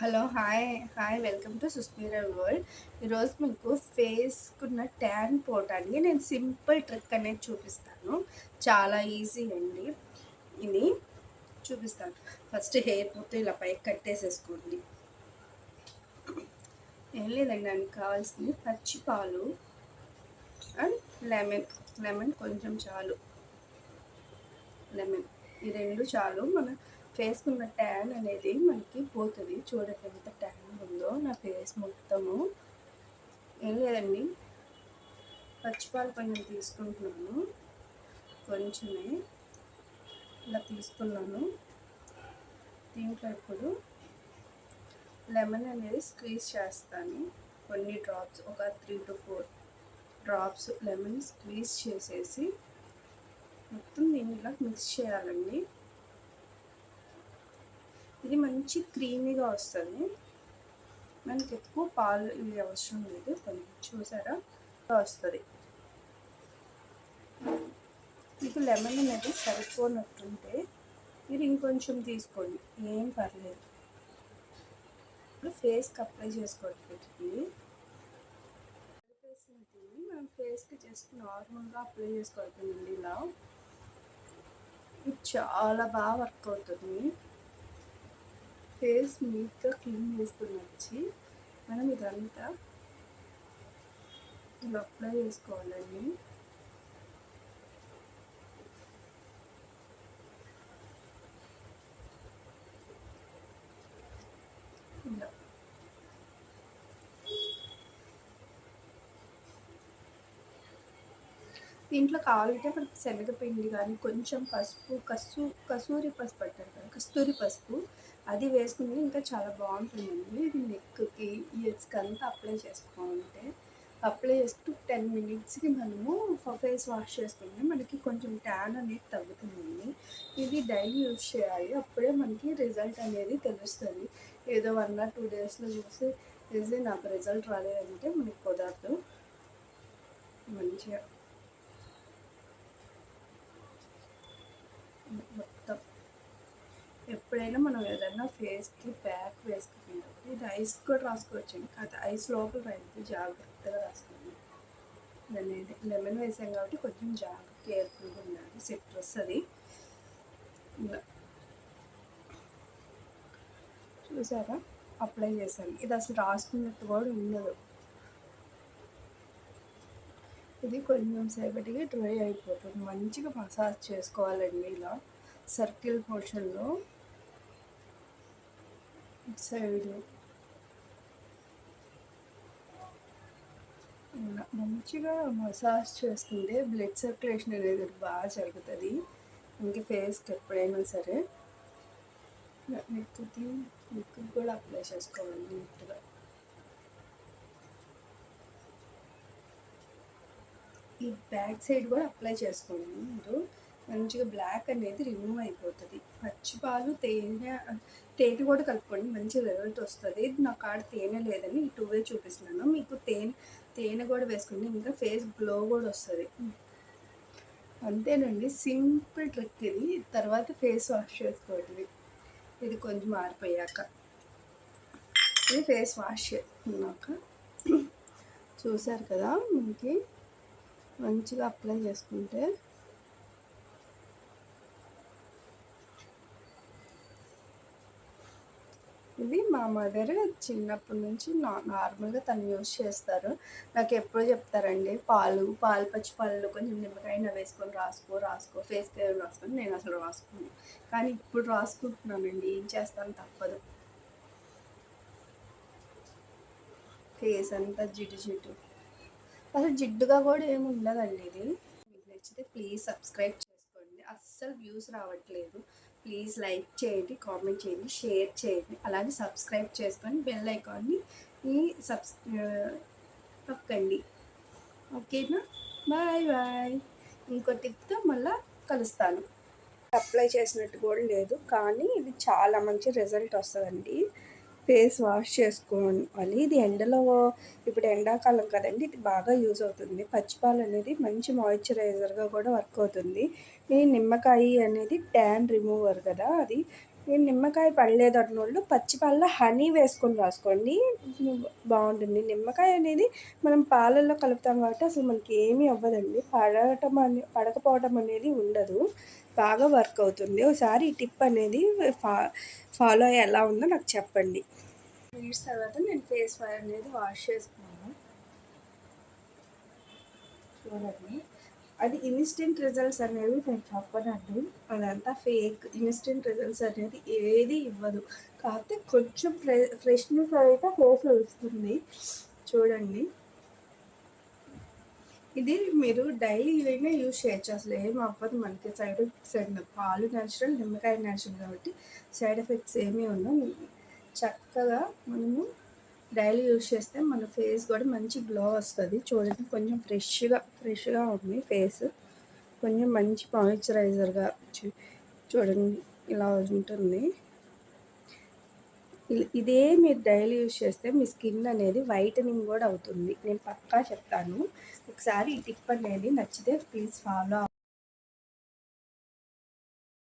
Hello hi hi welcome to Susmeera world. ఈరోజు మీకు ఫేస్కున్న tan పోవటానికి నేను సింపుల్ ట్రిక్ అనేది చూపిస్తాను. చాలా ఈజీ అండి. ఇది చూపిస్తాను. ఫస్ట్ హెయిర్ మొత్తం ఇలా పైకి కట్టేసేసుకోండి. ఏం లేదండి దానికి కావాల్సింది పచ్చి పాలు అండ్ లెమన్. లెమన్ కొంచెం చాలు. లెమన్. ఈ రెండు చాలు. మన ఫేస్ ఉన్న ట్యాన్ అనేది మనకి పోతుంది. చూడండి ఎంత ట్యాన్ ఉందో నా ఫేస్ మొత్తము. ఏం లేదండి. పచ్చిపాలు కొంచెం తీసుకుంటున్నాను. కొంచెమే ఇలా తీసుకున్నాను. దీంట్లో ఇప్పుడు లెమన్ అనేది స్క్వీజ్ చేస్తాను. కొన్ని డ్రాప్స్ ఒక three two four drops lemon squeeze చేసేసి మొత్తం దీంట్లో మిక్స్ చేయాలండి. ఇది మంచి క్రీమీగా వస్తుంది. మనకి ఎక్కువ పాలు ఇవి అవసరం లేదు. కొంచెం చూసారా? వస్తుంది. మీకు లెమన్ అనేది సరిపోనట్టుంటే మీరు ఇంకొంచెం తీసుకోండి. ఏం పర్లేదు. ఇప్పుడు ఫేస్కి అప్లై చేసుకోవట్లేదు మనం ఫేస్కి జస్ట్ నార్మల్గా అప్లై చేసుకోవద్దండి ఇలా. ఇది చాలా బాగా వర్క్ అవుతుంది. ఫేస్ నీట్గా క్లీన్ చేసుకుని వచ్చి మనం ఇదంతా ఇలా అప్లై చేసుకోవాలండి. ఇలా. దీంట్లో కావాలంటే మనకి శనగపిండి కానీ కొంచెం పసుపు కసు కసూరి పసుపు అంటారు కానీ కస్తూరి పసుపు. అది వేసుకుని ఇంకా చాలా బాగుంటుందండి. ఇది నెక్కి ఇయర్స్కి అంతా అప్లై చేసుకోవాలంటే అప్లై చేస్తూ టెన్ మినిట్స్కి మనము ఫేస్ వాష్ చేసుకుంటే మనకి కొంచెం ట్యాన్ అనేది తగ్గుతుందండి. ఇది డైలీ యూజ్ చేయాలి. అప్పుడే మనకి రిజల్ట్ అనేది తెలుస్తుంది. ఏదో వన్ ఆర్ టూ డేస్లో చూసి ఇది నాకు రిజల్ట్ రాలేదంటే మనకి కుదరదు. మంచిగా మొత్తం ఎప్పుడైనా మనం ఏదైనా ఫేస్కి ప్యాక్ వేసుకునేటప్పుడు ఇది ఐస్ కూడా రాసుకోవచ్చండి. కాకపోతే ఐస్ లోపల రైతు జాగ్రత్తగా రాసుకోండి. దాన్ని లెమన్ వేసాం కాబట్టి కొంచెం జాగ్రత్త కేర్ఫుల్గా ఉండాలి. సిట్రస్ అది. చూసారా? అప్లై చేశాను. ఇది అసలు రాసుకున్నట్టు కూడా ఉండదు. ఇది కొంచెం సేపటికి డ్రై అయిపోతుంది. మంచిగా మసాజ్ చేసుకోవాలండి ఇలా. సర్కిల్ పోర్షన్లో. సైడ్ మంచిగా మసాజ్ చేసుకుంటే బ్లడ్ సర్క్యులేషన్ అనేది బాగా జరుగుతుంది. ఇంక ఫేస్కి ఎప్పుడైనా సరే. నెక్కి లిక్విడ్ కూడా అప్లై చేసుకోవాలి నీట్గా. ఈ బ్యాక్ సైడ్ కూడా అప్లై చేసుకోండి మీరు. మంచిగా బ్లాక్ అనేది రిమూవ్ అయిపోతుంది. పచ్చి పాలు తేనె తేనె కూడా కలుపుకోండి మంచి రిజల్ట్ వస్తుంది. నా కాడ తేనె లేదని ఈ టూవే చూపిస్తున్నాను. మీకు తేనె తేనె కూడా వేసుకుంటే ఇంకా ఫేస్ గ్లో కూడా వస్తుంది. అంతేనండి సింపుల్ ట్రిక్ ఇది. తర్వాత ఫేస్ వాష్ చేసుకోవటం ఇది కొంచెం మారిపోయాక. ఇది ఫేస్ వాష్ చేసుకున్నాక చూసారు కదా మనకి మంచిగా అప్లై చేసుకుంటే ఇది మా మదర్ చిన్నప్పటి నుంచి నా నార్మల్గా తను యూజ్ చేస్తారు. నాకు ఎప్పుడూ చెప్తారండి పాలు పాలు పచ్చి పాలలో కొంచెం నిమ్మకాయ వేసుకొని రాసుకో రాసుకో ఫేస్ కేర్ రాసుకొని నేను అసలు రాసుకోను. కానీ ఇప్పుడు రాసుకుంటున్నానండి ఏం చేస్తాను తప్పదు. ఫేస్ అంతా జిడ్డు జిడ్డు. అసలు జిడ్డుగా కూడా ఏమి ఉండదండి ఇది. మీకు నచ్చితే ప్లీజ్ సబ్స్క్రైబ్ చేసుకోండి. అస్సలు వ్యూస్ రావట్లేదు. ప్లీజ్ లైక్ చేయండి కామెంట్ చేయండి షేర్ చేయండి. అలాగే సబ్స్క్రైబ్ చేసుకొని బెల్ ఐకాన్ని సబ్స్ నొక్కండి ఓకేనా? Bye bye. ఇంకో టిప్తో మళ్ళీ కలుస్తాను. అప్లై చేసినట్టు కూడా లేదు కానీ ఇది చాలా మంచి రిజల్ట్ వస్తుందండి. ఫేస్ వాష్ చేసుకోవాలి. ఇది ఎండలో ఇప్పుడు ఎండాకాలం కదండి ఇది బాగా యూజ్ అవుతుంది. పచ్చిపాలు అనేది మంచి మాయిశ్చరైజర్గా కూడా వర్క్ అవుతుంది. ఈ నిమ్మకాయ అనేది ట్యాన్ రిమూవర్ కదా అది నేను నిమ్మకాయ పడలేదు అన్నోళ్ళు పచ్చిపాలలో హనీ వేసుకొని రాసుకోండి. బాగుంటుంది. నిమ్మకాయ అనేది మనం పాలల్లో కలుపుతాం కాబట్టి అసలు మనకి ఏమీ అవ్వదండి. పడటం అనే పడకపోవటం అనేది ఉండదు. బాగా వర్క్ అవుతుంది. ఒకసారి ఈ టిప్ అనేది ఫా ఫాలో అయ్యి ఎలా ఉందో నాకు చెప్పండి. మినిట్స్ తర్వాత నేను ఫేస్ అనేది వాష్ చేసుకున్నాను చూడండి. అది ఇన్స్టెంట్ రిజల్ట్స్ అనేవి నేను చెప్పనండి. అదంతా ఫేక్ ఇన్స్టెంట్ రిజల్ట్స్ అనేది ఏది ఇవ్వదు. కాకపోతే కొంచెం ఫ్రె ఫ్రెష్నెస్ అయితే ఫేస్ వస్తుంది. చూడండి. ఇది మీరు డైలీ అయినా యూజ్ చేయొచ్చు. అసలు ఏం అవ్వదు మనకి. సైడ్ ఎఫెక్ట్స్ ఏమి పాలు న్యాచురల్ నిమ్మకాయ న్యాచురల్ కాబట్టి సైడ్ ఎఫెక్ట్స్ ఏమీ ఉండవు. చక్కగా మనము డైలీ యూజ్ చేస్తే మన ఫేస్ కూడా మంచి గ్లో వస్తుంది. చూడండి కొంచెం ఫ్రెష్గా ఫ్రెష్గా ఉంది ఫేస్. కొంచెం మంచి మాయిశ్చరైజర్గా చూడండి ఇలా ఉంటుంది. ఇదే మీరు డైలీ యూజ్ చేస్తే మీ స్కిన్ అనేది వైటనింగ్ కూడా అవుతుంది. నేను పక్కా చెప్తాను. ఒకసారి ఈ టిప్ అనేది నచ్చితే ప్లీజ్ ఫాలో